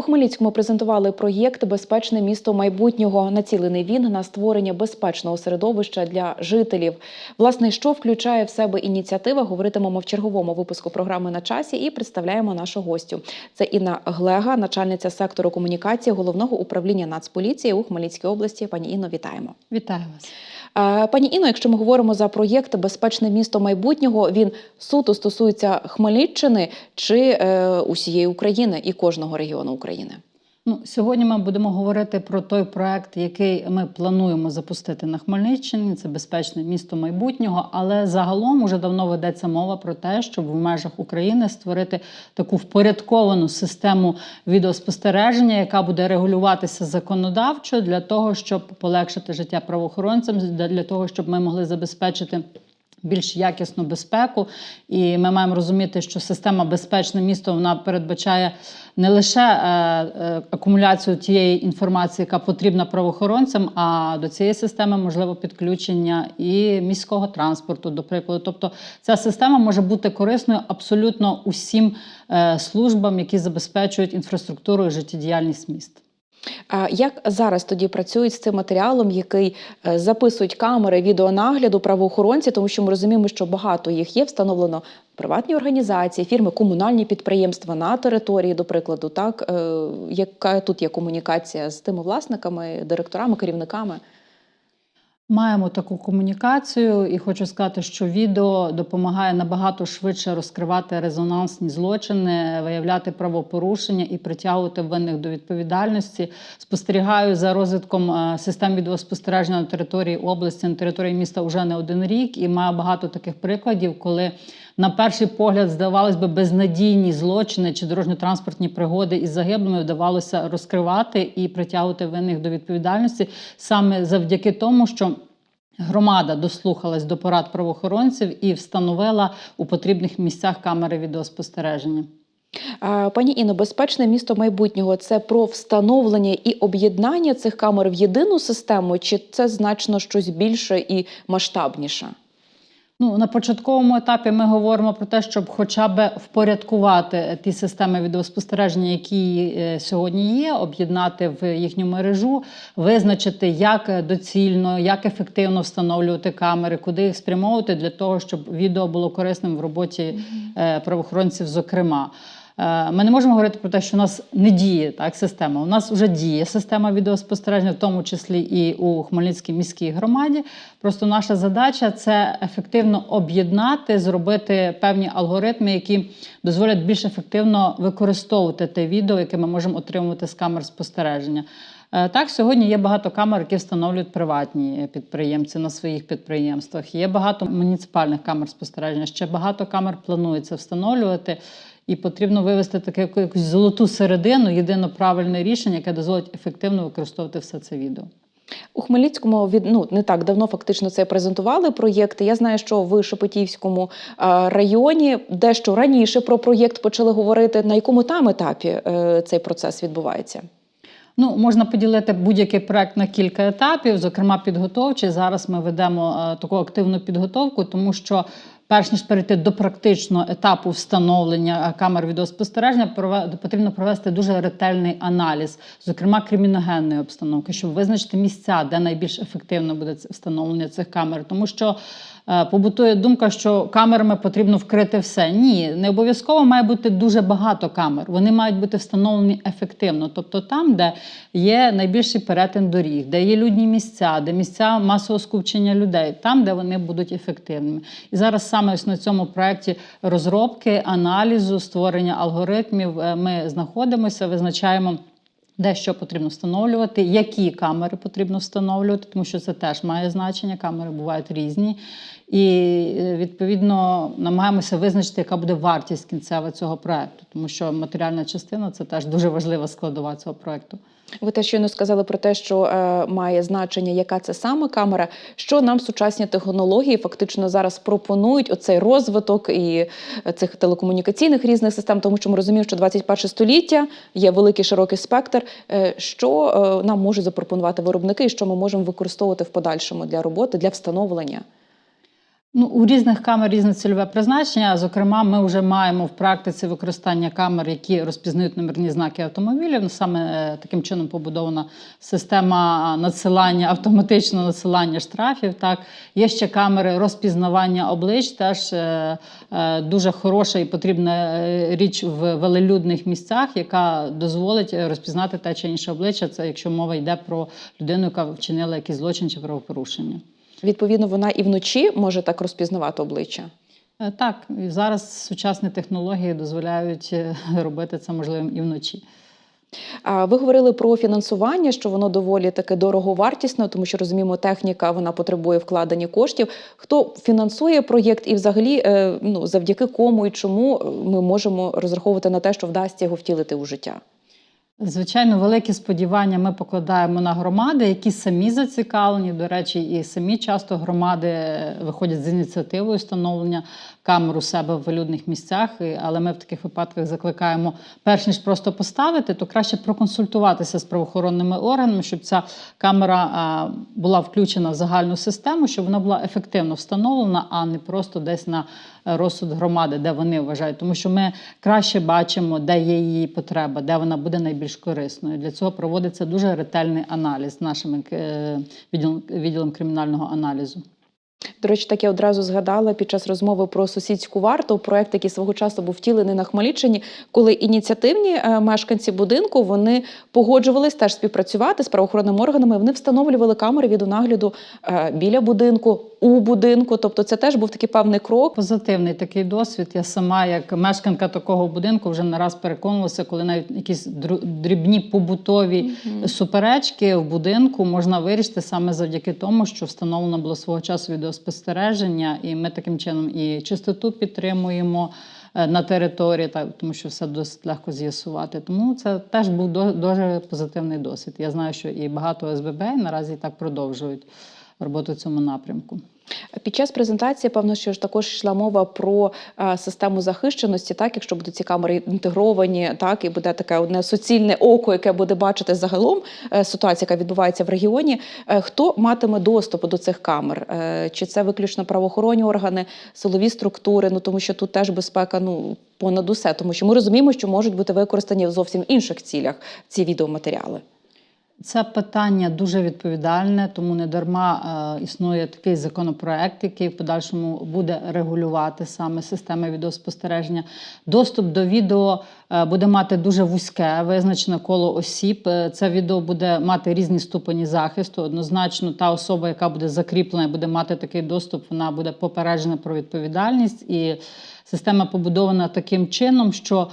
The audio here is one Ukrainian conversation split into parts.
У Хмельницькому презентували проєкт Безпечне місто майбутнього. Націлений він на створення безпечного середовища для жителів. Власне, що включає в себе ініціатива, говоритимемо в черговому випуску програми на часі і представляємо нашу гостю. Це Інна Глега, начальниця сектору комунікації головного управління Нацполіції у Хмельницькій області. Пані Інно, вітаємо. Вітаю вас. Е, Пані Іно, якщо ми говоримо за проєкт Безпечне місто майбутнього, він суто стосується Хмельниччини чи е, усієї України і кожного регіону України. Ну, сьогодні ми будемо говорити про той проект, який ми плануємо запустити на Хмельниччині. Це безпечне місто майбутнього. Але загалом уже давно ведеться мова про те, щоб в межах України створити таку впорядковану систему відеоспостереження, яка буде регулюватися законодавчо для того, щоб полегшити життя правоохоронцям, для того, щоб ми могли забезпечити. Більш якісну безпеку, і ми маємо розуміти, що система безпечне місто вона передбачає не лише е, е, акумуляцію тієї інформації, яка потрібна правоохоронцям, а до цієї системи можливо підключення і міського транспорту, до прикладу. Тобто, ця система може бути корисною абсолютно усім е, службам, які забезпечують інфраструктуру і життєдіяльність міст. А як зараз тоді працюють з цим матеріалом, який е, записують камери відеонагляду правоохоронці, тому що ми розуміємо, що багато їх є встановлено приватні організації, фірми, комунальні підприємства на території, до прикладу, так Е, яка тут є комунікація з тими власниками, директорами, керівниками? Маємо таку комунікацію, і хочу сказати, що відео допомагає набагато швидше розкривати резонансні злочини, виявляти правопорушення і притягувати винних до відповідальності. Спостерігаю за розвитком е, систем відеоспостереження на території області, на території міста вже не один рік, і маю багато таких прикладів, коли на перший погляд здавалось би безнадійні злочини чи дорожньо-транспортні пригоди із загиблими вдавалося розкривати і притягувати винних до відповідальності саме завдяки тому, що Громада дослухалась до порад правоохоронців і встановила у потрібних місцях камери відеоспостереження. Пані Іно, безпечне місто майбутнього це про встановлення і об'єднання цих камер в єдину систему, чи це значно щось більше і масштабніше? Ну, на початковому етапі ми говоримо про те, щоб хоча б впорядкувати ті системи відеоспостереження, які е, сьогодні є, об'єднати в їхню мережу, визначити, як доцільно, як ефективно встановлювати камери, куди їх спрямовувати для того, щоб відео було корисним в роботі е, правоохоронців, зокрема. Е, Ми не можемо говорити про те, що у нас не діє так система. У нас вже діє система відеоспостереження, в тому числі і у Хмельницькій міській громаді. Просто наша задача це ефективно об'єднати, зробити певні алгоритми, які дозволять більш ефективно використовувати те відео, яке ми можемо отримувати з камер спостереження. Е, Так, сьогодні є багато камер, які встановлюють приватні підприємці на своїх підприємствах. Є багато муніципальних камер спостереження. Ще багато камер планується встановлювати. І потрібно вивести таке якусь золоту середину, єдино правильне рішення, яке дозволить ефективно використовувати все це відео. У Хмельницькому від ну не так давно фактично це презентували проєкти. Я знаю, що в Шепетівському е, районі дещо раніше про проєкт почали говорити. На якому там етапі е, цей процес відбувається? Ну, можна поділити будь-який проект на кілька етапів, зокрема підготовчий. Зараз ми ведемо е, таку активну підготовку, тому що. Перш ніж перейти до практичного етапу встановлення е, камер відеоспостереження, потрібно провести дуже ретельний аналіз, зокрема криміногенної обстановки, щоб визначити місця, де найбільш ефективно буде встановлення цих камер. Тому що побутує думка, що камерами потрібно вкрити все. Ні, не обов'язково має бути дуже багато камер. Вони мають бути встановлені ефективно, тобто там, де є найбільший перетин доріг, де є людні місця, де місця масового скупчення людей, там, де вони будуть ефективними. І зараз саме ось на цьому проєкті розробки, аналізу, створення алгоритмів е, ми знаходимося, визначаємо. Де що потрібно встановлювати, які камери потрібно встановлювати, тому що це теж має значення. Камери бувають різні. І е, відповідно намагаємося визначити, яка буде вартість кінцева цього проекту, тому що матеріальна частина це теж дуже важлива складова цього проекту. Ви те щойно сказали про те, що е, має значення, яка це саме камера. Що нам сучасні технології фактично зараз пропонують оцей розвиток і е, цих телекомунікаційних різних систем, тому що ми розуміємо, що 21 століття є великий широкий спектр. Е, що е, нам можуть запропонувати виробники, і що ми можемо використовувати в подальшому для роботи, для встановлення? Ну, у різних камер різне цільове призначення. Зокрема, ми вже маємо в практиці використання камер, які розпізнають номерні знаки автомобілів. Ну, Саме е, таким чином побудована система надсилання, автоматичного надсилання штрафів. Так, є ще камери розпізнавання облич, теж е, е, дуже хороша і потрібна річ в велелюдних місцях, яка дозволить розпізнати те чи інше обличчя. Це якщо мова йде про людину, яка вчинила якийсь злочин чи правопорушення. Відповідно, вона і вночі може так розпізнавати обличчя. Е, Так, і зараз сучасні технології дозволяють е, робити це можливим і вночі. А ви говорили про фінансування, що воно доволі таке дороговартісне, тому що розуміємо, техніка вона потребує вкладення коштів. Хто фінансує проєкт, і взагалі е, ну завдяки кому і чому ми можемо розраховувати на те, що вдасться його втілити у життя? Звичайно, великі сподівання ми покладаємо на громади, які самі зацікавлені. До речі, і самі часто громади е, виходять з ініціативою встановлення камер у себе в людних місцях. Але ми в таких випадках закликаємо, перш ніж просто поставити, то краще проконсультуватися з правоохоронними органами, щоб ця камера була включена в загальну систему, щоб вона була ефективно встановлена, а не просто десь на е, розсуд громади, де вони вважають, тому що ми краще бачимо, де є її потреба, де вона буде найбільш корисною. Для цього проводиться дуже ретельний аналіз нашим е, відділом кримінального аналізу. До речі, так я одразу згадала під час розмови про сусідську варту проект, який свого часу був втілений на Хмельниччині, коли ініціативні е, мешканці будинку вони погоджувались теж співпрацювати з правоохоронними органами. Вони встановлювали камери відеонагляду е, біля будинку, у будинку. Тобто, це теж був такий певний крок. Позитивний такий досвід. Я сама, як мешканка такого будинку, вже не раз переконувалася, коли навіть якісь дрібні побутові суперечки в будинку можна вирішити саме завдяки тому, що встановлено було свого часу відеоспостереження, і ми таким чином і чистоту підтримуємо. е, На території, так тому що все досить легко з'ясувати. Тому це теж був дуже позитивний досвід. Я знаю, що і багато СББ наразі так продовжують роботу в цьому напрямку. Під час презентації, певно, що ж також йшла мова про е, систему захищеності, так якщо будуть ці камери інтегровані, так і буде таке одне суцільне око, яке буде бачити загалом е, ситуацію, яка відбувається в регіоні. Е, хто матиме доступ до цих камер? Чи це виключно правоохоронні органи, силові структури? Ну тому що тут теж безпека ну понад усе, тому що ми розуміємо, що можуть бути використані в зовсім інших цілях ці відеоматеріали. Це питання дуже відповідальне, тому не дарма е, існує такий законопроект, який в подальшому буде регулювати саме системи відеоспостереження. Доступ до відео е, буде мати дуже вузьке визначене коло осіб. Е, Це відео буде мати різні ступені захисту. Однозначно, та особа, яка буде закріплена, буде мати такий доступ, вона буде попереджена про відповідальність. І система побудована таким чином, що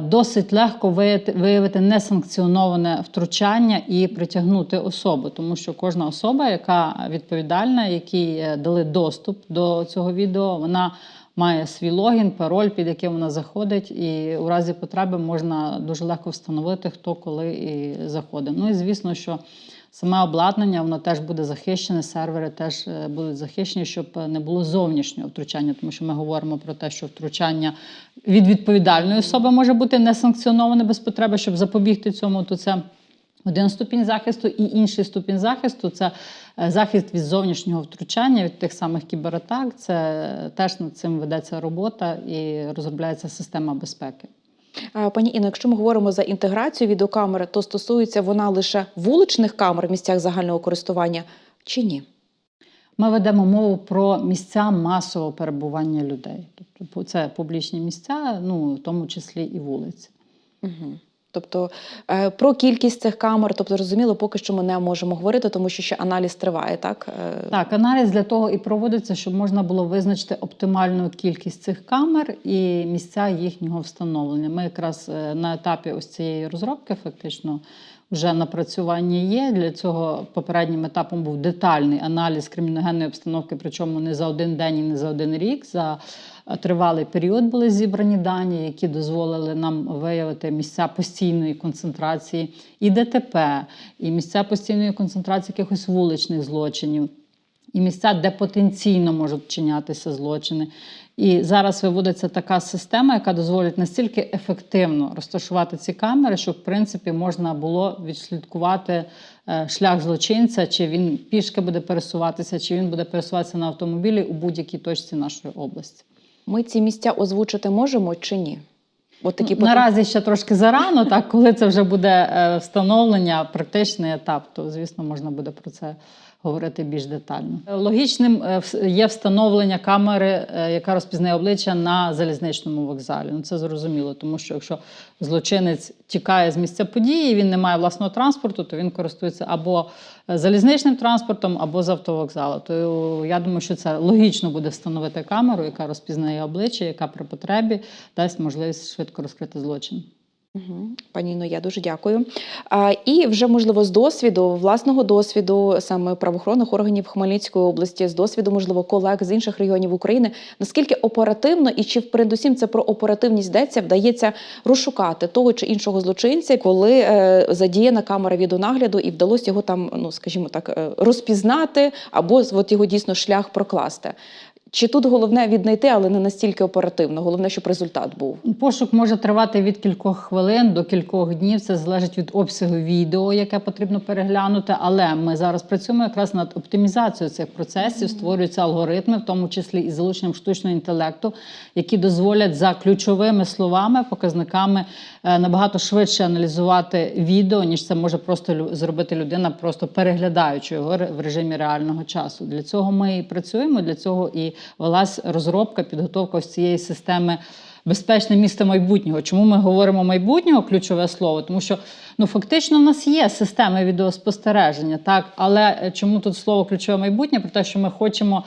досить легко виявити, виявити несанкціоноване втручання і притягнути особу, тому що кожна особа, яка відповідальна, якій е, дали доступ до цього відео, вона має свій логін, пароль, під яким вона заходить, і у разі потреби можна дуже легко встановити, хто коли і заходить. Ну і звісно, що саме обладнання воно теж буде захищене, сервери теж е, будуть захищені, щоб е, не було зовнішнього втручання, тому що ми говоримо про те, що втручання від відповідальної особи може бути несанкціоноване без потреби, щоб запобігти цьому, то це. Один ступінь захисту і інший ступінь захисту це е, захист від зовнішнього втручання, від тих самих кібератак. Це теж над цим ведеться робота і розробляється система безпеки. А, Пані Інно, якщо ми говоримо за інтеграцію відеокамери, то стосується вона лише вуличних камер в місцях загального користування чи ні? Ми ведемо мову про місця масового перебування людей. Тобто це публічні місця, ну в тому числі і вулиці. Угу. Тобто е, про кількість цих камер, тобто зрозуміло, поки що ми не можемо говорити, тому що ще аналіз триває, так? Е, Так, аналіз для того і проводиться, щоб можна було визначити оптимальну кількість цих камер і місця їхнього встановлення. Ми якраз е, на етапі ось цієї розробки фактично вже напрацювання є. Для цього попереднім етапом був детальний аналіз криміногенної обстановки, причому не за один день і не за один рік. За тривалий період були зібрані дані, які дозволили нам виявити місця постійної концентрації і ДТП, і місця постійної концентрації якихось вуличних злочинів. і місця, де потенційно можуть вчинятися злочини. І зараз виводиться така система, яка дозволить настільки ефективно розташувати ці камери, щоб в принципі можна було відслідкувати е, шлях злочинця, чи він пішки буде пересуватися, чи він буде пересуватися на автомобілі у будь-якій точці нашої області. Ми ці місця озвучити можемо чи ні? От такі потен- Наразі ще трошки зарано, так коли це вже буде е, встановлення, практичний етап, то звісно можна буде про це говорити більш детально. Е, Логічним е, є встановлення камери, е, яка розпізнає обличчя на залізничному вокзалі. Ну це зрозуміло, тому що якщо злочинець тікає з місця події, він не має власного транспорту, то він користується або залізничним транспортом, або з автовокзалу. То я думаю, що це логічно буде встановити камеру, яка розпізнає обличчя, яка при потребі дасть можливість швидко розкрити злочин. Пані Інно, я дуже дякую. А, і вже можливо з досвіду, власного досвіду саме правоохоронних органів Хмельницької області, з досвіду, можливо, колег з інших регіонів України, наскільки оперативно і чи передусім це про оперативність йдеться, вдається розшукати того чи іншого злочинця, коли е, задіяна камера відеонагляду і вдалося його там, ну скажімо так, е, розпізнати або от його дійсно шлях прокласти. Чи тут головне віднайти, але не настільки оперативно, головне, щоб результат був. Пошук може тривати від кількох хвилин до кількох днів. Це залежить від обсягу відео, яке потрібно переглянути. Але ми зараз працюємо якраз над оптимізацією цих процесів. Створюються алгоритми, в тому числі і залученням штучного інтелекту, які дозволять за ключовими словами, показниками е, набагато швидше аналізувати відео, ніж це може просто зробити людина, просто переглядаючи його в режимі реального часу. Для цього ми і працюємо. Для цього і велась розробка, підготовка ось цієї системи. Безпечне місто майбутнього. Чому ми говоримо майбутнього ключове слово? Тому що ну фактично в нас є системи відеоспостереження, так але е, чому тут слово ключове майбутнє? Про те, що ми хочемо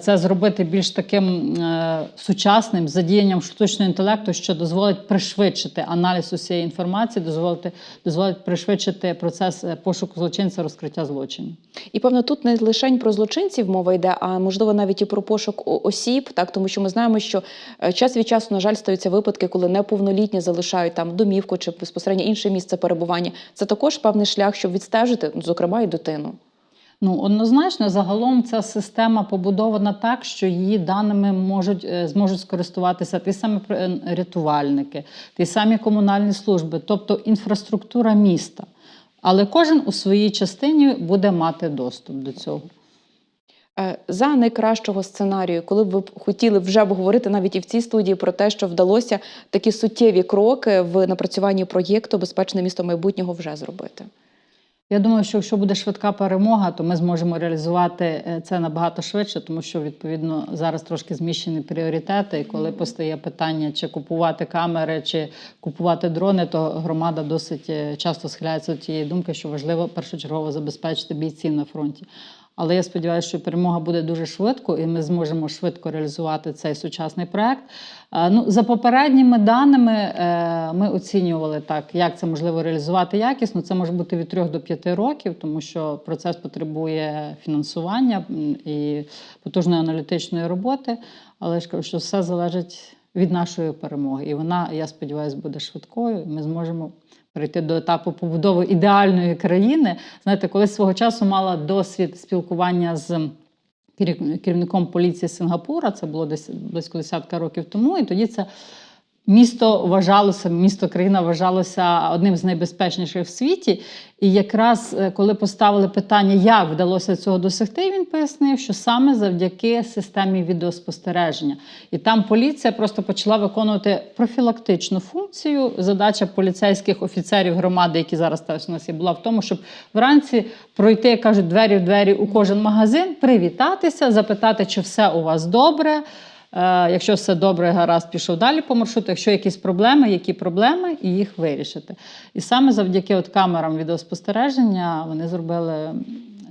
це зробити більш таким е, сучасним задіянням штучного інтелекту, що дозволить пришвидшити аналіз усієї інформації, дозволити дозволить пришвидшити процес е, пошуку злочинця, розкриття злочинів. І певно, тут не лише про злочинців мова йде, а можливо навіть і про пошук осіб, так тому що ми знаємо, що е, час від часу, на жаль, стаються випадки, коли неповнолітні залишають там домівку чи безпосередньо інше місце перебування. Це також певний шлях, щоб відстежити, ну, зокрема, і дитину. Ну, однозначно, загалом ця система побудована так, що її даними можуть, е, зможуть скористуватися ті самі рятувальники, ті самі комунальні служби, тобто інфраструктура міста. Але кожен у своїй частині буде мати доступ до цього. Е, За найкращого сценарію, коли б ви хотіли вже б говорити навіть і в цій студії про те, що вдалося такі суттєві кроки в напрацюванні проєкту Безпечне місто майбутнього вже зробити. Я думаю, що якщо буде швидка перемога, то ми зможемо реалізувати е, це набагато швидше, тому що відповідно зараз трошки зміщені пріоритети. І коли постає питання, чи купувати камери, чи купувати дрони, то громада досить е, часто схиляється до тієї думки, що важливо першочергово забезпечити бійців на фронті. Але я сподіваюся, що перемога буде дуже швидко, і ми зможемо швидко реалізувати цей сучасний проект. Ну, за попередніми даними е, ми оцінювали так, як це можливо реалізувати якісно. Це може бути від 3 до 5 років, тому що процес потребує фінансування і потужної аналітичної роботи. Але ж кажу, що все залежить від нашої перемоги. І вона, я сподіваюся, буде швидкою. Ми зможемо перейти до етапу побудови ідеальної країни. Знаєте, колись свого часу мала досвід спілкування з керів- керівником поліції Сингапура. Це було десь близько десятка років тому. І тоді це місто вважалося, місто країна вважалося одним з найбезпечніших в світі. І якраз е, коли поставили питання, як вдалося цього досягти, він пояснив, що саме завдяки системі відеоспостереження. І там поліція просто почала виконувати профілактичну функцію. Задача поліцейських офіцерів громади, які зараз теж у нас є, була в тому, щоб вранці пройти, як кажуть, двері в двері у кожен магазин, привітатися, запитати, чи все у вас добре. Е, Якщо все добре, гаразд пішов далі по маршруту. Якщо якісь проблеми, які проблеми, і їх вирішити. І саме завдяки от камерам відеоспостереження вони зробили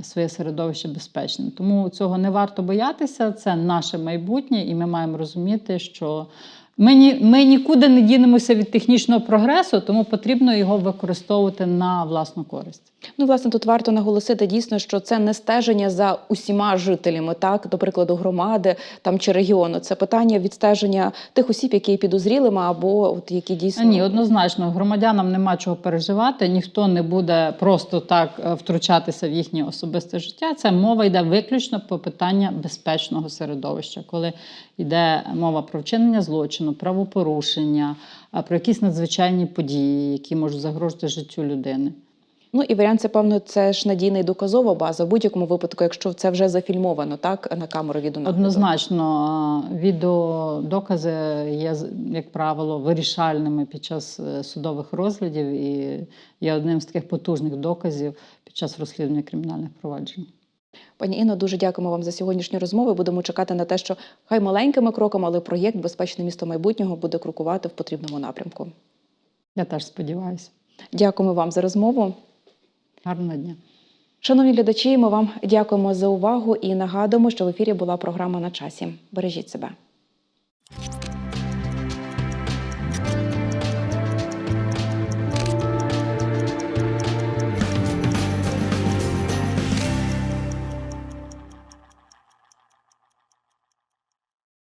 своє середовище безпечним. Тому цього не варто боятися. Це наше майбутнє, і ми маємо розуміти, що Ми, ні, ми нікуди не дінемося від технічного прогресу, тому потрібно його використовувати на власну користь. Ну, власне, тут варто наголосити дійсно, що це не стеження за усіма жителями, так, до прикладу, громади там чи регіону. Це питання відстеження тих осіб, які є підозрілими, або от які дійсно Ні, однозначно, громадянам нема чого переживати, ніхто не буде просто так е, втручатися в їхнє особисте життя. Це мова йде виключно по питання безпечного середовища, коли йде мова про вчинення злочину, правопорушення, а про якісь надзвичайні події, які можуть загрожувати життю людини. Ну і варіант, це певно, це ж надійна і доказова база в будь-якому випадку, якщо це вже зафільмовано, так на камеру відеонагляду. Однозначно, е, відеодокази є, як правило, вирішальними під час е, судових розглядів і є одним з таких потужних доказів під час розслідування кримінальних проваджень. Пані Інно, дуже дякуємо вам за сьогоднішню розмову. Будемо чекати на те, що хай маленькими кроками, але проєкт Безпечне місто майбутнього буде крокувати в потрібному напрямку. Я теж сподіваюся. Дякуємо вам за розмову. Гарного дня. Шановні глядачі, ми вам дякуємо за увагу і нагадуємо, що в ефірі була програма на часі. Бережіть себе.